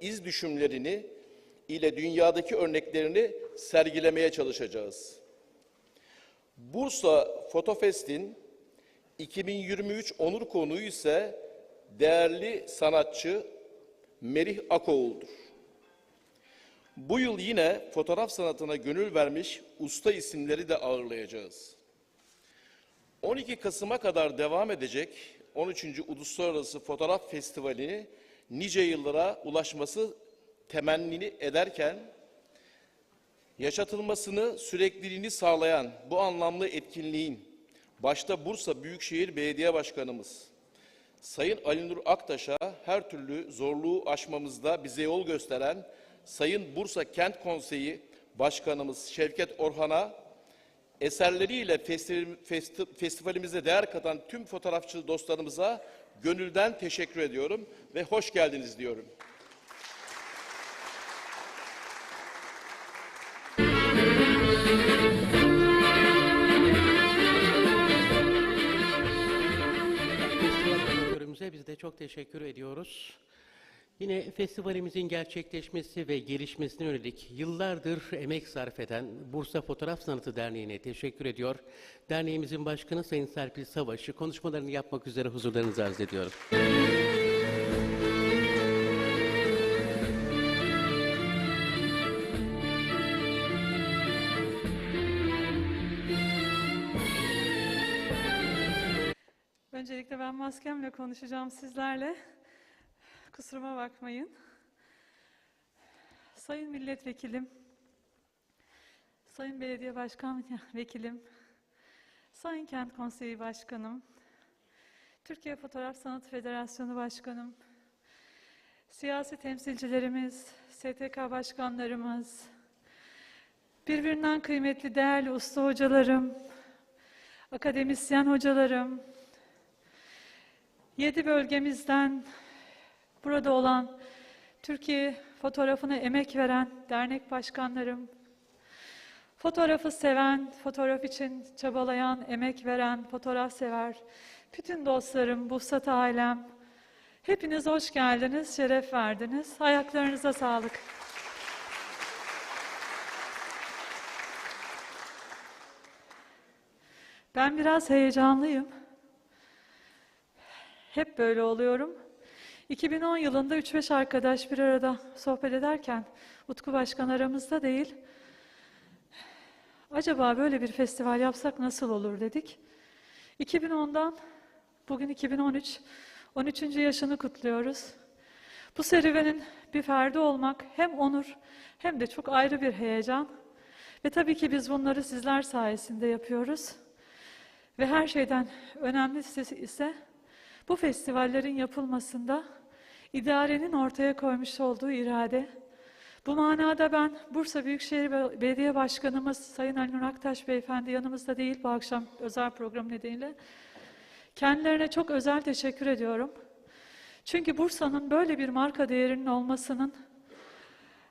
iz düşümlerini ile dünyadaki örneklerini sergilemeye çalışacağız. Bursa Fotofest'in 2023 onur konuğu ise değerli sanatçı Merih Akoğlu'dur. Bu yıl yine fotoğraf sanatına gönül vermiş usta isimleri de ağırlayacağız. 12 Kasım'a kadar devam edecek 13. Uluslararası Fotoğraf Festivali nice yıllara ulaşması temennini ederken yaşatılmasını, sürekliliğini sağlayan bu anlamlı etkinliğin başta Bursa Büyükşehir Belediye Başkanımız Sayın Ali Nur Aktaş'a her türlü zorluğu aşmamızda bize yol gösteren Sayın Bursa Kent Konseyi Başkanımız Şevket Orhan'a eserleriyle festi- festi- festivalimize değer katan tüm fotoğrafçı dostlarımıza gönülden teşekkür ediyorum ve hoş geldiniz diyorum. Festival biz de çok teşekkür ediyoruz. Yine festivalimizin gerçekleşmesi ve gelişmesine yönelik yıllardır emek sarf eden Bursa Fotoğraf Sanatı Derneği'ne teşekkür ediyor. Derneğimizin başkanı Sayın Serpil Savaş'ı konuşmalarını yapmak üzere huzurlarınızı arz ediyorum. Öncelikle ben maskemle konuşacağım sizlerle. Kusuruma bakmayın. Sayın Milletvekilim, Sayın Belediye Başkan Vekilim, Sayın Kent Konseyi Başkanım, Türkiye Fotoğraf Sanatı Federasyonu Başkanım, siyasi temsilcilerimiz, STK başkanlarımız, birbirinden kıymetli değerli usta hocalarım, akademisyen hocalarım, Yedi bölgemizden burada olan Türkiye fotoğrafına emek veren dernek başkanlarım, fotoğrafı seven, fotoğraf için çabalayan, emek veren, fotoğraf sever, bütün dostlarım, Busat ailem, hepiniz hoş geldiniz, şeref verdiniz. Ayaklarınıza sağlık. Ben biraz heyecanlıyım. Hep böyle oluyorum. 2010 yılında 3-5 arkadaş bir arada sohbet ederken Utku Başkan aramızda değil. Acaba böyle bir festival yapsak nasıl olur dedik. 2010'dan bugün 2013 13. yaşını kutluyoruz. Bu serüvenin bir ferdi olmak hem onur hem de çok ayrı bir heyecan. Ve tabii ki biz bunları sizler sayesinde yapıyoruz. Ve her şeyden önemlisi ise bu festivallerin yapılmasında idarenin ortaya koymuş olduğu irade. Bu manada ben Bursa Büyükşehir Bel- Belediye Başkanımız Sayın Ali Nur Aktaş Beyefendi yanımızda değil bu akşam özel program nedeniyle. Kendilerine çok özel teşekkür ediyorum. Çünkü Bursa'nın böyle bir marka değerinin olmasının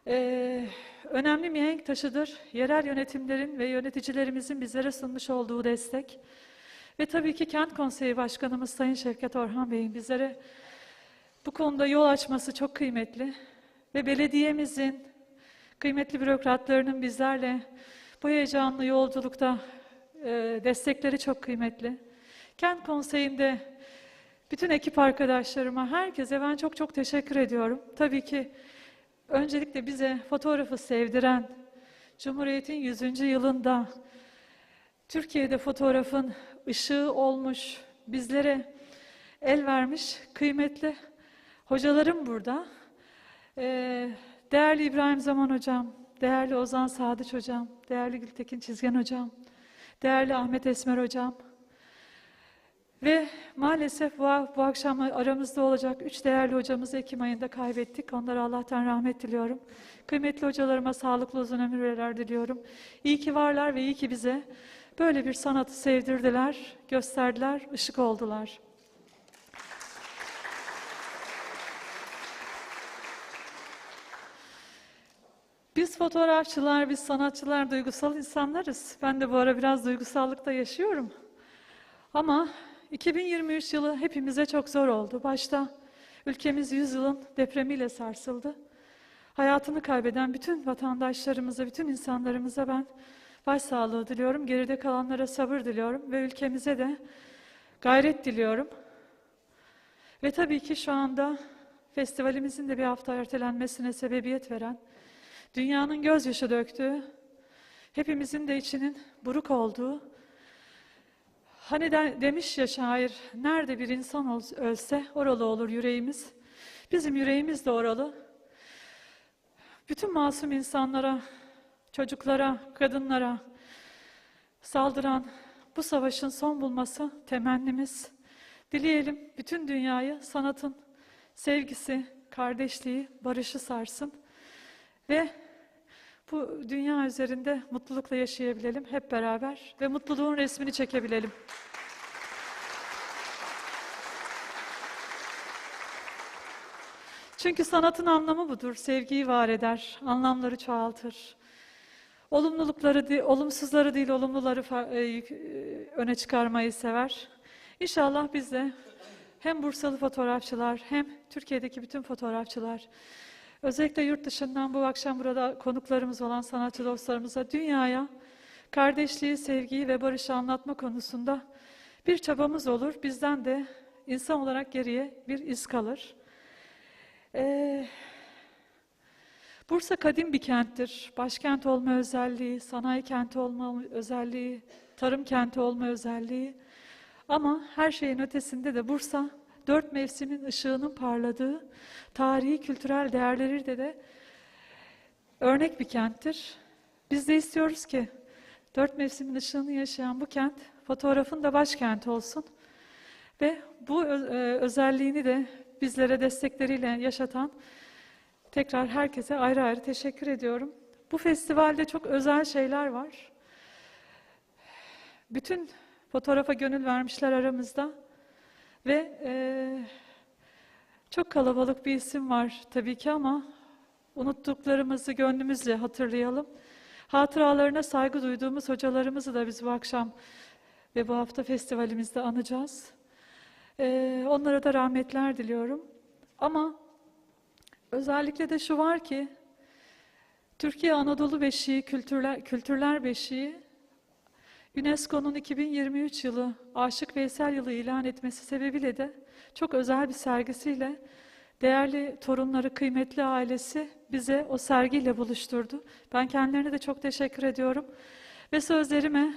eee, önemli mihenk taşıdır. Yerel yönetimlerin ve yöneticilerimizin bizlere sunmuş olduğu destek. Ve tabii ki Kent Konseyi Başkanımız Sayın Şevket Orhan Bey'in bizlere bu konuda yol açması çok kıymetli. Ve belediyemizin, kıymetli bürokratlarının bizlerle bu heyecanlı yolculukta e, destekleri çok kıymetli. Kent Konseyi'nde bütün ekip arkadaşlarıma, herkese ben çok çok teşekkür ediyorum. Tabii ki öncelikle bize fotoğrafı sevdiren, Cumhuriyet'in 100. yılında Türkiye'de fotoğrafın ışığı olmuş, bizlere el vermiş kıymetli hocalarım burada. Ee, değerli İbrahim Zaman Hocam, değerli Ozan Sadıç Hocam, değerli Gültekin Çizgen Hocam, değerli Ahmet Esmer Hocam. Ve maalesef bu, bu akşam aramızda olacak üç değerli hocamızı Ekim ayında kaybettik. Onlara Allah'tan rahmet diliyorum. Kıymetli hocalarıma sağlıklı uzun ömürler diliyorum. İyi ki varlar ve iyi ki bize böyle bir sanatı sevdirdiler, gösterdiler, ışık oldular. Biz fotoğrafçılar, biz sanatçılar duygusal insanlarız. Ben de bu ara biraz duygusallıkta yaşıyorum. Ama 2023 yılı hepimize çok zor oldu. Başta ülkemiz 100 yılın depremiyle sarsıldı. hayatını kaybeden bütün vatandaşlarımıza, bütün insanlarımıza ben başsağlığı diliyorum. Geride kalanlara sabır diliyorum ve ülkemize de gayret diliyorum. Ve tabii ki şu anda festivalimizin de bir hafta ertelenmesine sebebiyet veren, dünyanın gözyaşı döktüğü, hepimizin de içinin buruk olduğu, hani de- demiş ya şair, nerede bir insan ölse oralı olur yüreğimiz. Bizim yüreğimiz de oralı. Bütün masum insanlara, çocuklara, kadınlara saldıran bu savaşın son bulması temennimiz. Dileyelim bütün dünyayı sanatın sevgisi, kardeşliği, barışı sarsın ve bu dünya üzerinde mutlulukla yaşayabilelim hep beraber ve mutluluğun resmini çekebilelim. Çünkü sanatın anlamı budur. Sevgiyi var eder, anlamları çoğaltır. Olumlulukları, olumsuzları değil, olumluları e, e, öne çıkarmayı sever. İnşallah biz de hem Bursalı fotoğrafçılar hem Türkiye'deki bütün fotoğrafçılar, özellikle yurt dışından bu akşam burada konuklarımız olan sanatçı dostlarımıza dünyaya kardeşliği, sevgiyi ve barışı anlatma konusunda bir çabamız olur. Bizden de insan olarak geriye bir iz kalır. Ee, Bursa kadim bir kenttir. Başkent olma özelliği, sanayi kenti olma özelliği, tarım kenti olma özelliği. Ama her şeyin ötesinde de Bursa, dört mevsimin ışığının parladığı, tarihi, kültürel değerleri de de örnek bir kenttir. Biz de istiyoruz ki dört mevsimin ışığını yaşayan bu kent, fotoğrafın da başkenti olsun. Ve bu e, özelliğini de bizlere destekleriyle yaşatan tekrar herkese ayrı ayrı teşekkür ediyorum. Bu festivalde çok özel şeyler var. Bütün fotoğrafa gönül vermişler aramızda ve e, çok kalabalık bir isim var tabii ki ama unuttuklarımızı gönlümüzle hatırlayalım. Hatıralarına saygı duyduğumuz hocalarımızı da biz bu akşam ve bu hafta festivalimizde anacağız. Ee, onlara da rahmetler diliyorum. Ama özellikle de şu var ki, Türkiye Anadolu Beşiği, Kültürler, Kültürler Beşiği, UNESCO'nun 2023 yılı Aşık Veysel yılı ilan etmesi sebebiyle de çok özel bir sergisiyle değerli torunları, kıymetli ailesi bize o sergiyle buluşturdu. Ben kendilerine de çok teşekkür ediyorum. Ve sözlerime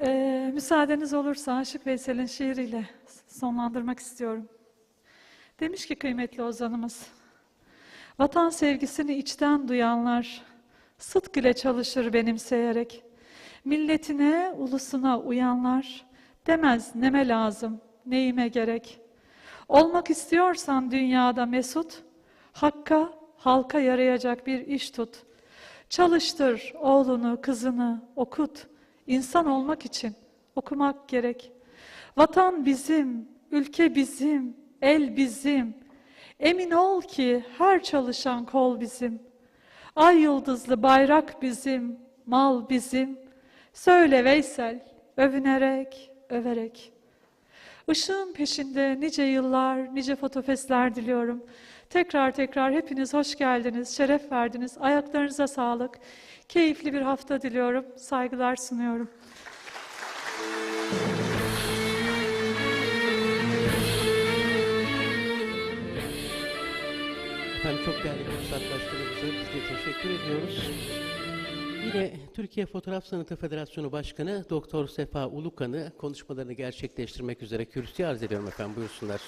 ee, müsaadeniz olursa Aşık Veysel'in şiiriyle sonlandırmak istiyorum. Demiş ki kıymetli ozanımız, Vatan sevgisini içten duyanlar, sıdk ile çalışır benimseyerek, milletine, ulusuna uyanlar, demez neme lazım, neyime gerek. Olmak istiyorsan dünyada mesut, hakka, halka yarayacak bir iş tut. Çalıştır oğlunu, kızını, okut. İnsan olmak için okumak gerek. Vatan bizim, ülke bizim, el bizim. Emin ol ki her çalışan kol bizim. Ay yıldızlı bayrak bizim, mal bizim. Söyle Veysel, övünerek, överek. Işığın peşinde nice yıllar, nice fotofestler diliyorum. Tekrar tekrar hepiniz hoş geldiniz, şeref verdiniz. Ayaklarınıza sağlık. Keyifli bir hafta diliyorum. Saygılar sunuyorum. Efendim çok değerli Başkanımıza biz de teşekkür ediyoruz. Yine Türkiye Fotoğraf Sanatı Federasyonu Başkanı Doktor Sefa Ulukan'ı konuşmalarını gerçekleştirmek üzere kürsüye arz ediyorum efendim buyursunlar.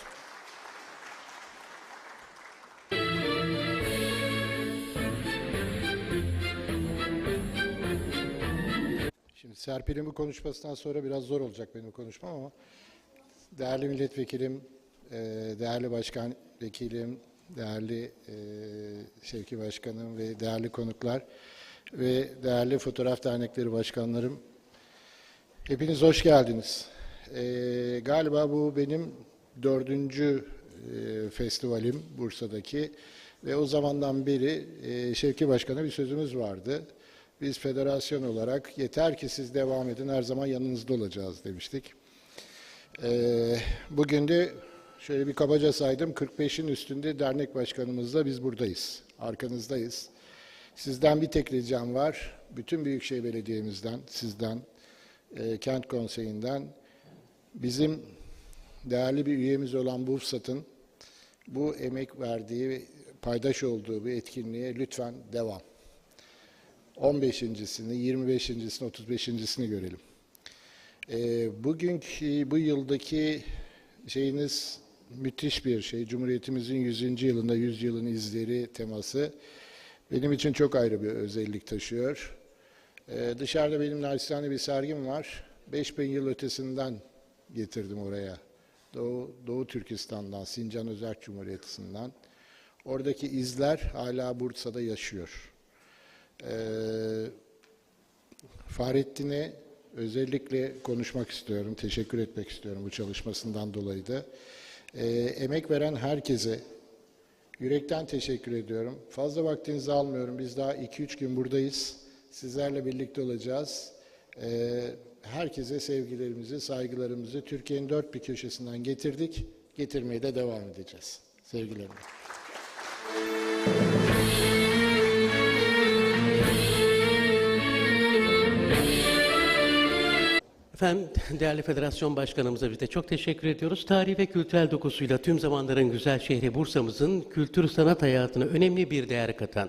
Şimdi Serpil'in bu konuşmasından sonra biraz zor olacak benim konuşmam ama değerli milletvekilim, e, değerli başkan vekilim, değerli e, Şevki Başkanım ve değerli konuklar ve değerli fotoğraf dernekleri başkanlarım, hepiniz hoş geldiniz. E, galiba bu benim dördüncü e, festivalim Bursa'daki ve o zamandan beri e, Şevki Başkan'a bir sözümüz vardı. Biz federasyon olarak yeter ki siz devam edin her zaman yanınızda olacağız demiştik. Ee, bugün de Şöyle bir kabaca saydım. 45'in üstünde dernek başkanımızla biz buradayız. Arkanızdayız. Sizden bir tek ricam var. Bütün Büyükşehir Belediye'mizden, sizden, e, Kent Konseyi'nden bizim değerli bir üyemiz olan Bursat'ın bu emek verdiği, paydaş olduğu bir etkinliğe lütfen devam. 15.sini, 25.sini, 35.sini görelim. E, bugünkü, bu yıldaki şeyiniz müthiş bir şey. Cumhuriyetimizin 100. yılında 100 yılın izleri teması benim için çok ayrı bir özellik taşıyor. Ee, dışarıda benim naçizane bir sergim var. 5000 yıl ötesinden getirdim oraya. Doğu, Doğu Türkistan'dan, Sincan Özerk Cumhuriyeti'nden. Oradaki izler hala Bursa'da yaşıyor. Ee, Fahrettin'e özellikle konuşmak istiyorum, teşekkür etmek istiyorum bu çalışmasından dolayı da. Ee, emek veren herkese yürekten teşekkür ediyorum. Fazla vaktinizi almıyorum. Biz daha 2-3 gün buradayız. Sizlerle birlikte olacağız. Ee, herkese sevgilerimizi, saygılarımızı Türkiye'nin dört bir köşesinden getirdik. Getirmeye de devam edeceğiz. Sevgilerimle. Efendim değerli federasyon başkanımıza biz de çok teşekkür ediyoruz. Tarih ve kültürel dokusuyla tüm zamanların güzel şehri Bursa'mızın kültür sanat hayatına önemli bir değer katan,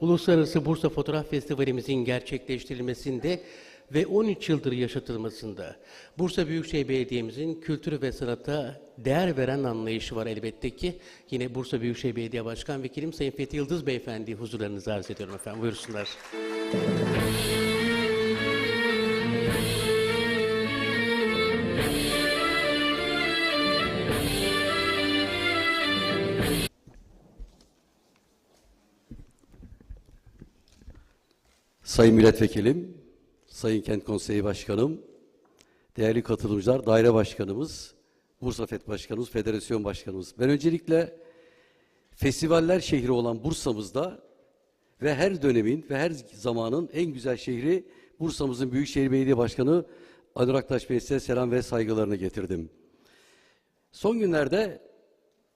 Uluslararası Bursa Fotoğraf Festivalimizin gerçekleştirilmesinde ve 13 yıldır yaşatılmasında Bursa Büyükşehir Belediye'mizin kültür ve sanata değer veren anlayışı var elbette ki. Yine Bursa Büyükşehir Belediye Başkan Vekilim Sayın Fethi Yıldız Beyefendi huzurlarınızı arz ediyorum efendim. Buyursunlar. Sayın Milletvekilim, Sayın Kent Konseyi Başkanım, değerli katılımcılar, daire başkanımız, Bursa FED Başkanımız, Federasyon Başkanımız. Ben öncelikle festivaller şehri olan Bursa'mızda ve her dönemin ve her zamanın en güzel şehri Bursa'mızın Büyükşehir Belediye Başkanı Ali Aktaş Bey'e size selam ve saygılarını getirdim. Son günlerde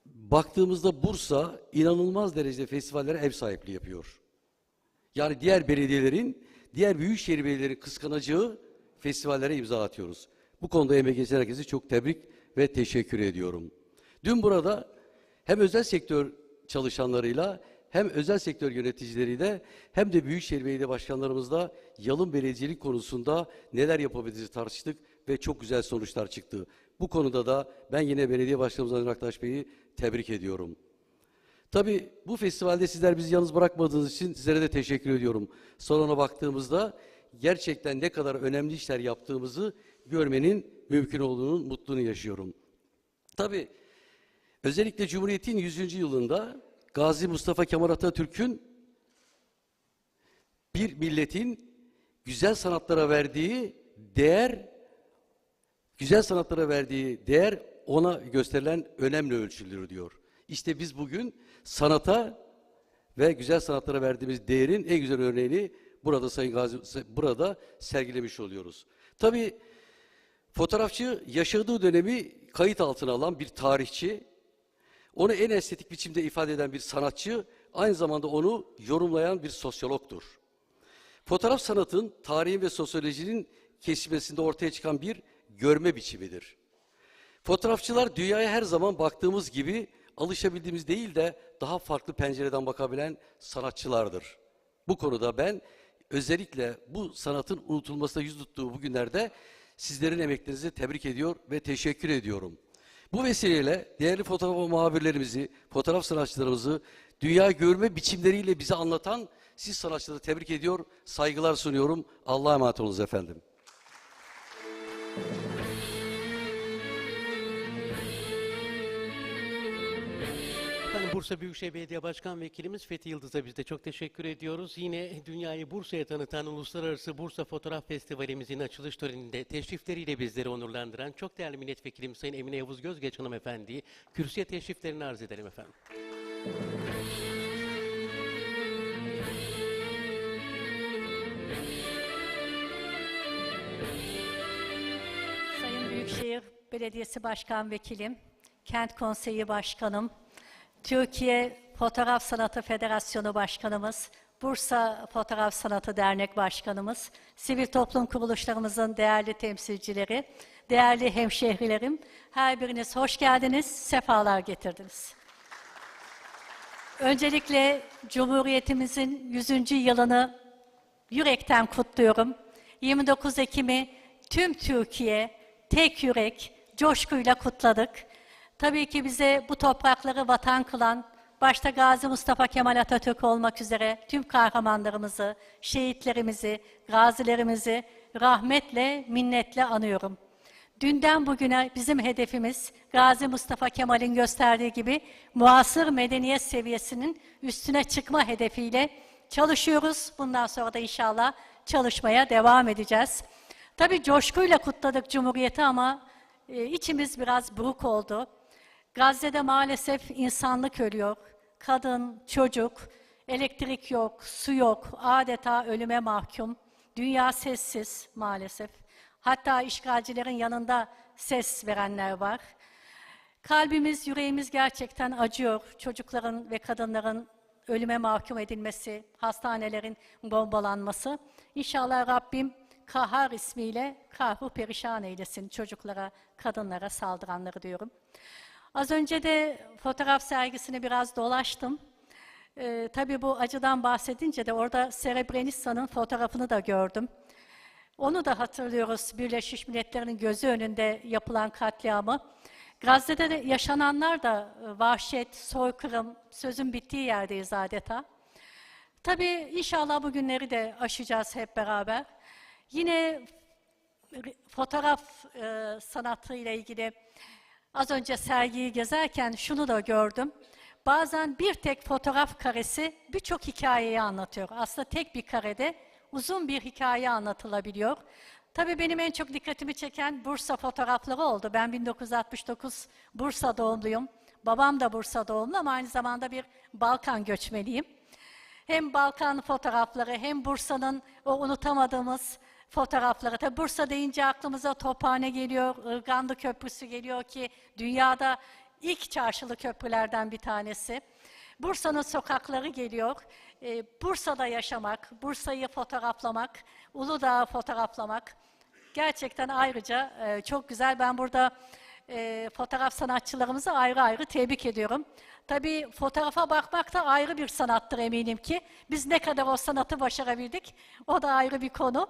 baktığımızda Bursa inanılmaz derecede festivallere ev sahipliği yapıyor. Yani diğer belediyelerin, diğer büyükşehir belediyelerin kıskanacağı festivallere imza atıyoruz. Bu konuda emeği geçen herkese çok tebrik ve teşekkür ediyorum. Dün burada hem özel sektör çalışanlarıyla hem özel sektör yöneticileriyle hem de büyükşehir belediye başkanlarımızla yalın belediyecilik konusunda neler yapabiliriz tartıştık ve çok güzel sonuçlar çıktı. Bu konuda da ben yine belediye başkanımız Aktaş Bey'i tebrik ediyorum. Tabii bu festivalde sizler bizi yalnız bırakmadığınız için sizlere de teşekkür ediyorum. Salona baktığımızda gerçekten ne kadar önemli işler yaptığımızı görmenin mümkün olduğunun mutluluğunu yaşıyorum. Tabii özellikle Cumhuriyet'in 100. yılında Gazi Mustafa Kemal Atatürk'ün bir milletin güzel sanatlara verdiği değer, güzel sanatlara verdiği değer ona gösterilen önemli ölçülür diyor. İşte biz bugün sanata ve güzel sanatlara verdiğimiz değerin en güzel örneğini burada Sayın Gazi burada sergilemiş oluyoruz. Tabii fotoğrafçı yaşadığı dönemi kayıt altına alan bir tarihçi, onu en estetik biçimde ifade eden bir sanatçı, aynı zamanda onu yorumlayan bir sosyologtur. Fotoğraf sanatın, tarihin ve sosyolojinin kesişmesinde ortaya çıkan bir görme biçimidir. Fotoğrafçılar dünyaya her zaman baktığımız gibi alışabildiğimiz değil de daha farklı pencereden bakabilen sanatçılardır. Bu konuda ben özellikle bu sanatın unutulmasına yüz tuttuğu bu günlerde sizlerin emeklerinizi tebrik ediyor ve teşekkür ediyorum. Bu vesileyle değerli fotoğraf muhabirlerimizi, fotoğraf sanatçılarımızı dünya görme biçimleriyle bize anlatan siz sanatçıları tebrik ediyor, saygılar sunuyorum. Allah'a emanet olunuz efendim. Bursa Büyükşehir Belediye Başkan Vekilimiz Fethi Yıldız'a biz de çok teşekkür ediyoruz. Yine dünyayı Bursa'ya tanıtan Uluslararası Bursa Fotoğraf Festivalimizin açılış töreninde teşrifleriyle bizleri onurlandıran çok değerli milletvekilimiz Sayın Emine Yavuz Gözgeç Hanımefendi'yi kürsüye teşriflerini arz edelim efendim. Sayın Büyükşehir Belediyesi Başkan Vekilim, Kent Konseyi Başkanım, Türkiye Fotoğraf Sanatı Federasyonu Başkanımız, Bursa Fotoğraf Sanatı Dernek Başkanımız, sivil toplum kuruluşlarımızın değerli temsilcileri, değerli hemşehrilerim, her biriniz hoş geldiniz, sefalar getirdiniz. Öncelikle Cumhuriyetimizin 100. yılını yürekten kutluyorum. 29 Ekim'i tüm Türkiye tek yürek, coşkuyla kutladık. Tabii ki bize bu toprakları vatan kılan, başta Gazi Mustafa Kemal Atatürk olmak üzere tüm kahramanlarımızı, şehitlerimizi, gazilerimizi rahmetle, minnetle anıyorum. Dünden bugüne bizim hedefimiz Gazi Mustafa Kemal'in gösterdiği gibi muasır medeniyet seviyesinin üstüne çıkma hedefiyle çalışıyoruz. Bundan sonra da inşallah çalışmaya devam edeceğiz. Tabii coşkuyla kutladık Cumhuriyeti ama e, içimiz biraz buruk oldu. Gazze'de maalesef insanlık ölüyor. Kadın, çocuk, elektrik yok, su yok, adeta ölüme mahkum. Dünya sessiz maalesef. Hatta işgalcilerin yanında ses verenler var. Kalbimiz, yüreğimiz gerçekten acıyor. Çocukların ve kadınların ölüme mahkum edilmesi, hastanelerin bombalanması. İnşallah Rabbim Kahar ismiyle kahru perişan eylesin çocuklara, kadınlara saldıranları diyorum. Az önce de fotoğraf sergisini biraz dolaştım. Ee, tabii bu acıdan bahsedince de orada Srebrenica'nın fotoğrafını da gördüm. Onu da hatırlıyoruz Birleşmiş Milletler'in gözü önünde yapılan katliamı. Gazze'de de yaşananlar da e, vahşet, soykırım, sözün bittiği yerdeyiz adeta. Tabii inşallah bu günleri de aşacağız hep beraber. Yine re- fotoğraf e, sanatı ile ilgili az önce sergiyi gezerken şunu da gördüm. Bazen bir tek fotoğraf karesi birçok hikayeyi anlatıyor. Aslında tek bir karede uzun bir hikaye anlatılabiliyor. Tabii benim en çok dikkatimi çeken Bursa fotoğrafları oldu. Ben 1969 Bursa doğumluyum. Babam da Bursa doğumlu ama aynı zamanda bir Balkan göçmeniyim. Hem Balkan fotoğrafları hem Bursa'nın o unutamadığımız fotoğrafları. Tabii Bursa deyince aklımıza Tophane geliyor, Irgandı Köprüsü geliyor ki dünyada ilk çarşılı köprülerden bir tanesi. Bursa'nın sokakları geliyor. Ee, Bursa'da yaşamak, Bursa'yı fotoğraflamak, Uludağ'ı fotoğraflamak gerçekten ayrıca e, çok güzel. Ben burada e, fotoğraf sanatçılarımızı ayrı ayrı tebrik ediyorum. Tabii fotoğrafa bakmak da ayrı bir sanattır eminim ki. Biz ne kadar o sanatı başarabildik, o da ayrı bir konu.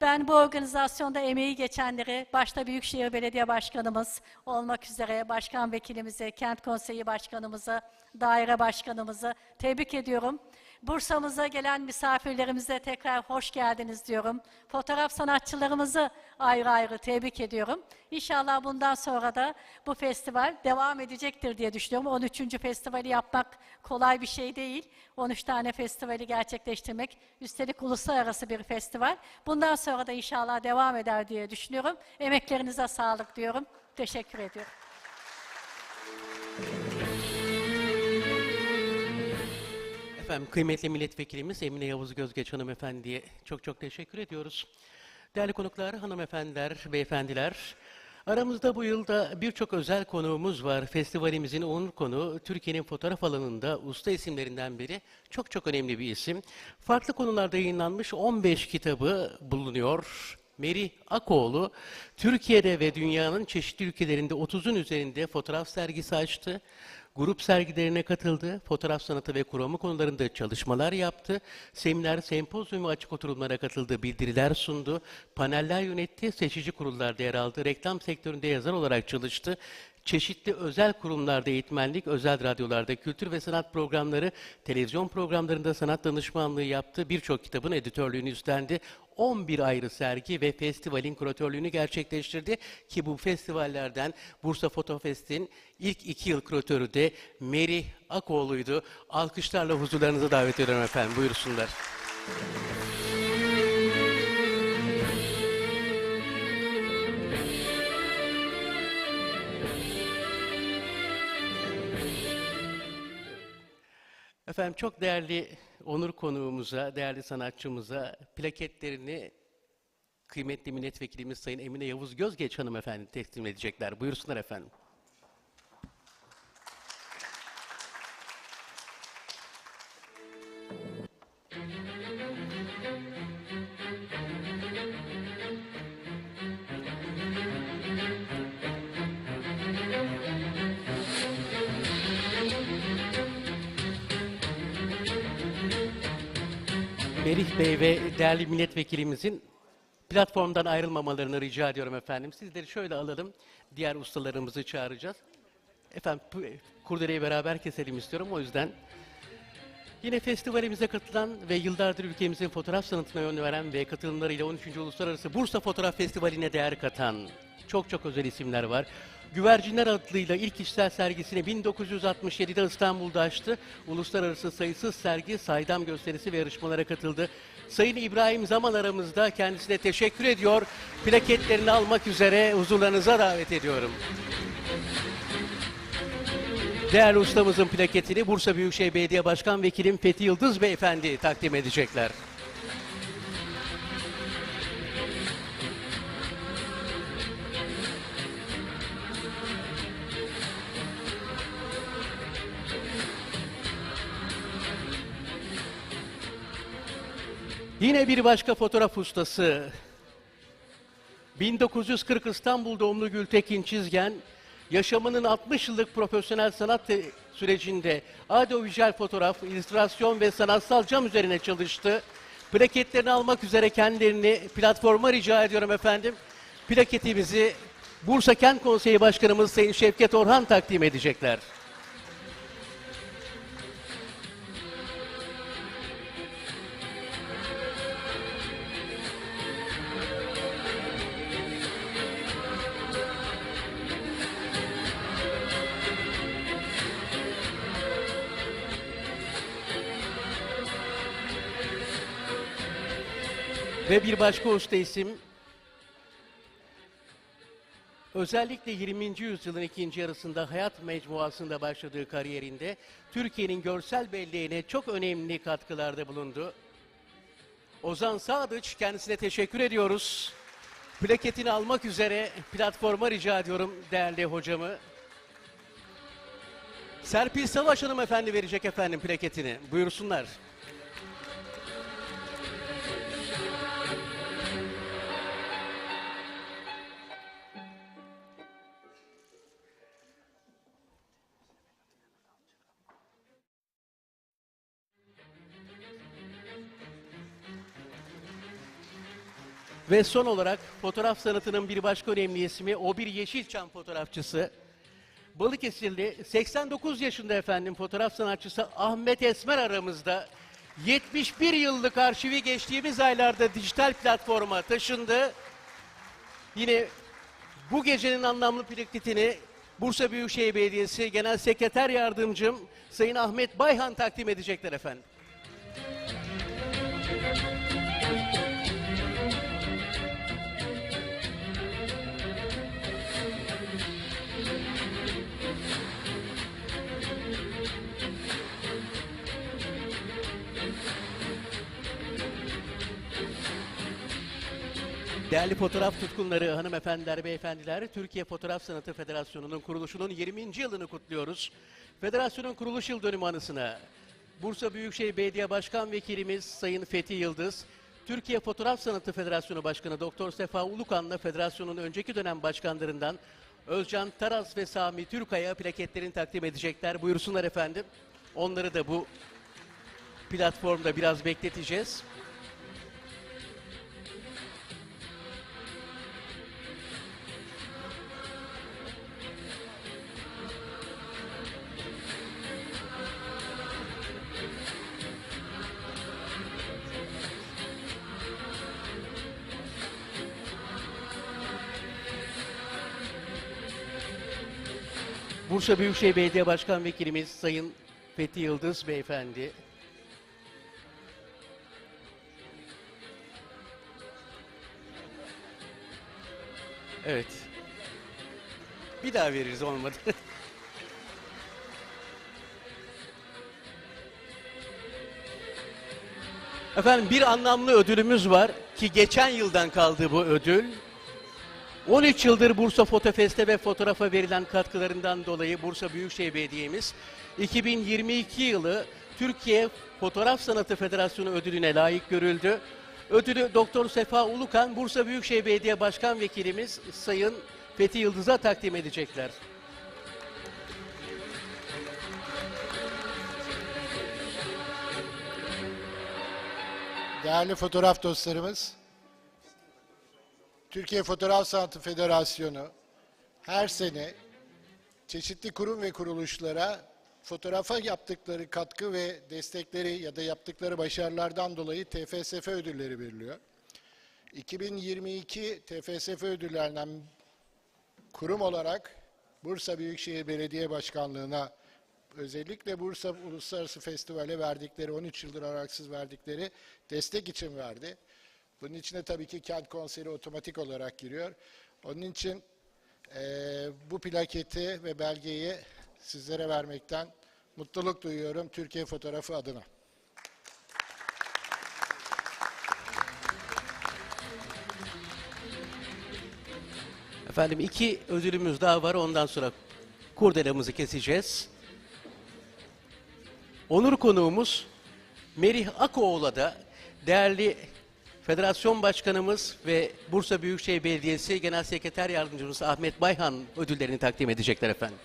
Ben bu organizasyonda emeği geçenleri, başta Büyükşehir Belediye Başkanımız olmak üzere, Başkan Vekilimizi, Kent Konseyi Başkanımızı, Daire Başkanımızı tebrik ediyorum. Bursa'mıza gelen misafirlerimize tekrar hoş geldiniz diyorum. Fotoğraf sanatçılarımızı ayrı ayrı tebrik ediyorum. İnşallah bundan sonra da bu festival devam edecektir diye düşünüyorum. 13. festivali yapmak kolay bir şey değil. 13 tane festivali gerçekleştirmek, üstelik uluslararası bir festival. Bundan sonra da inşallah devam eder diye düşünüyorum. Emeklerinize sağlık diyorum. Teşekkür ediyorum. Efendim kıymetli milletvekilimiz Emine Yavuz Gözgeç hanımefendiye çok çok teşekkür ediyoruz. Değerli konuklar, hanımefendiler, beyefendiler. Aramızda bu yılda birçok özel konuğumuz var. Festivalimizin onur konuğu Türkiye'nin fotoğraf alanında usta isimlerinden biri. Çok çok önemli bir isim. Farklı konularda yayınlanmış 15 kitabı bulunuyor. Meri Akoğlu, Türkiye'de ve dünyanın çeşitli ülkelerinde 30'un üzerinde fotoğraf sergisi açtı. Grup sergilerine katıldı, fotoğraf sanatı ve kuramı konularında çalışmalar yaptı, seminer, sempozyum açık oturumlara katıldı, bildiriler sundu, paneller yönetti, seçici kurullarda yer aldı, reklam sektöründe yazar olarak çalıştı, çeşitli özel kurumlarda eğitmenlik, özel radyolarda kültür ve sanat programları, televizyon programlarında sanat danışmanlığı yaptı, birçok kitabın editörlüğünü üstlendi, 11 ayrı sergi ve festivalin küratörlüğünü gerçekleştirdi ki bu festivallerden Bursa Foto Fest'in ilk iki yıl küratörü de Meri Akoğlu'ydu. Alkışlarla huzurlarınıza davet ediyorum efendim. Buyursunlar. Efendim çok değerli onur konuğumuza, değerli sanatçımıza plaketlerini kıymetli milletvekilimiz Sayın Emine Yavuz Gözgeç hanımefendi teslim edecekler. Buyursunlar efendim. Bey ve değerli milletvekilimizin platformdan ayrılmamalarını rica ediyorum efendim. Sizleri şöyle alalım. Diğer ustalarımızı çağıracağız. Efendim kurdeleyi beraber keselim istiyorum. O yüzden Yine festivalimize katılan ve yıllardır ülkemizin fotoğraf sanatına yön veren ve katılımlarıyla 13. Uluslararası Bursa Fotoğraf Festivali'ne değer katan çok çok özel isimler var. Güvercinler adlıyla ilk kişisel sergisini 1967'de İstanbul'da açtı. Uluslararası sayısız sergi, saydam gösterisi ve yarışmalara katıldı. Sayın İbrahim Zaman aramızda kendisine teşekkür ediyor. Plaketlerini almak üzere huzurlarınıza davet ediyorum. Değerli ustamızın plaketini Bursa Büyükşehir Belediye Başkan Vekilim Fethi Yıldız Beyefendi takdim edecekler. Yine bir başka fotoğraf ustası 1940 İstanbul doğumlu Gültekin Çizgen, yaşamının 60 yıllık profesyonel sanat sürecinde audiovisual fotoğraf, illüstrasyon ve sanatsal cam üzerine çalıştı. Plaketlerini almak üzere kendilerini platforma rica ediyorum efendim. Plaketimizi Bursa Kent Konseyi Başkanımız Sayın Şevket Orhan takdim edecekler. Ve bir başka usta isim özellikle 20. yüzyılın ikinci yarısında hayat mecmuasında başladığı kariyerinde Türkiye'nin görsel belleğine çok önemli katkılarda bulundu. Ozan Sadıç kendisine teşekkür ediyoruz. Plaketini almak üzere platforma rica ediyorum değerli hocamı. Serpil Savaş Hanım efendi verecek efendim plaketini. Buyursunlar. Ve son olarak fotoğraf sanatının bir başka önemli ismi o bir Yeşilçam fotoğrafçısı. Balıkesirli 89 yaşında efendim fotoğraf sanatçısı Ahmet Esmer aramızda. 71 yıllık arşivi geçtiğimiz aylarda dijital platforma taşındı. Yine bu gecenin anlamlı plaketini Bursa Büyükşehir Belediyesi Genel Sekreter Yardımcım Sayın Ahmet Bayhan takdim edecekler efendim. Değerli fotoğraf tutkunları, hanımefendiler, beyefendiler, Türkiye Fotoğraf Sanatı Federasyonu'nun kuruluşunun 20. yılını kutluyoruz. Federasyonun kuruluş yıl dönümü anısına Bursa Büyükşehir Belediye Başkan Vekilimiz Sayın Fethi Yıldız, Türkiye Fotoğraf Sanatı Federasyonu Başkanı Doktor Sefa Ulukan'la federasyonun önceki dönem başkanlarından Özcan Taras ve Sami Türkaya plaketlerini takdim edecekler. Buyursunlar efendim. Onları da bu platformda biraz bekleteceğiz. Bursa Büyükşehir Belediye Başkan Vekilimiz Sayın Fethi Yıldız Beyefendi. Evet. Bir daha veririz olmadı. Efendim bir anlamlı ödülümüz var ki geçen yıldan kaldı bu ödül. 13 yıldır Bursa Fotofest'e ve fotoğrafa verilen katkılarından dolayı Bursa Büyükşehir Belediye'miz 2022 yılı Türkiye Fotoğraf Sanatı Federasyonu ödülüne layık görüldü. Ödülü Doktor Sefa Ulukan, Bursa Büyükşehir Belediye Başkan Vekilimiz Sayın Fethi Yıldız'a takdim edecekler. değerli fotoğraf dostlarımız, Türkiye Fotoğraf Sanatı Federasyonu her sene çeşitli kurum ve kuruluşlara fotoğrafa yaptıkları katkı ve destekleri ya da yaptıkları başarılardan dolayı TFSF ödülleri veriliyor. 2022 TFSF ödüllerinden kurum olarak Bursa Büyükşehir Belediye Başkanlığı'na özellikle Bursa Uluslararası Festival'e verdikleri 13 yıldır araksız verdikleri destek için verdi. Bunun içine tabii ki kent konseri otomatik olarak giriyor. Onun için eee, bu plaketi ve belgeyi sizlere vermekten mutluluk duyuyorum Türkiye Fotoğrafı adına. Efendim iki ödülümüz daha var. Ondan sonra kurdelamızı keseceğiz. Onur konuğumuz Merih Akoğlu'la da değerli Federasyon Başkanımız ve Bursa Büyükşehir Belediyesi Genel Sekreter Yardımcımız Ahmet Bayhan ödüllerini takdim edecekler efendim.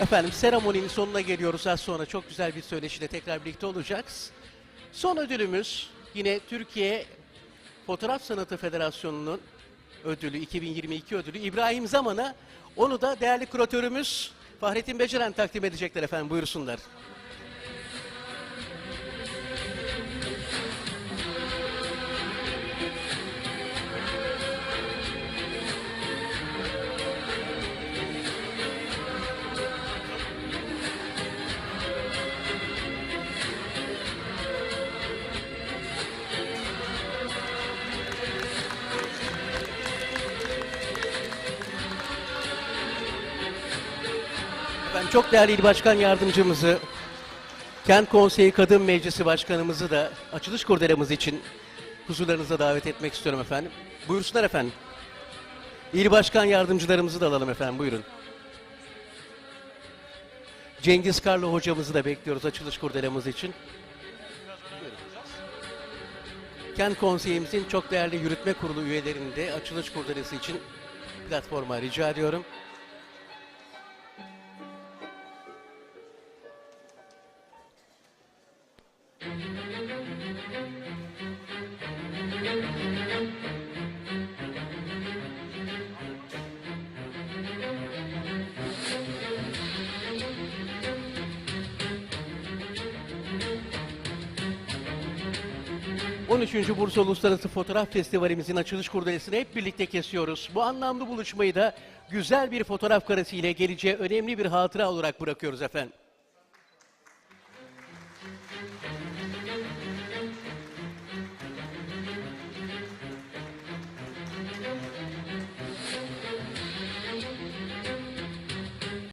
Efendim seremoninin sonuna geliyoruz. Az sonra çok güzel bir söyleşiyle tekrar birlikte olacağız. Son ödülümüz yine Türkiye Fotoğraf Sanatı Federasyonu'nun ödülü 2022 ödülü İbrahim Zaman'a onu da değerli kuratörümüz Fahrettin Beceren takdim edecekler efendim buyursunlar. Çok değerli il başkan yardımcımızı, Kent Konseyi Kadın Meclisi Başkanımızı da açılış kurdelamız için huzurlarınıza davet etmek istiyorum efendim. Buyursunlar efendim. İl başkan yardımcılarımızı da alalım efendim buyurun. Cengiz Karlı hocamızı da bekliyoruz açılış kurdelamız için. Kent Konseyimizin çok değerli yürütme kurulu üyelerini de açılış kurdelesi için platforma rica ediyorum. ...13. Bursa Uluslararası Fotoğraf Festivalimizin açılış kurdelesini hep birlikte kesiyoruz. Bu anlamlı buluşmayı da güzel bir fotoğraf karesiyle geleceğe önemli bir hatıra olarak bırakıyoruz efendim.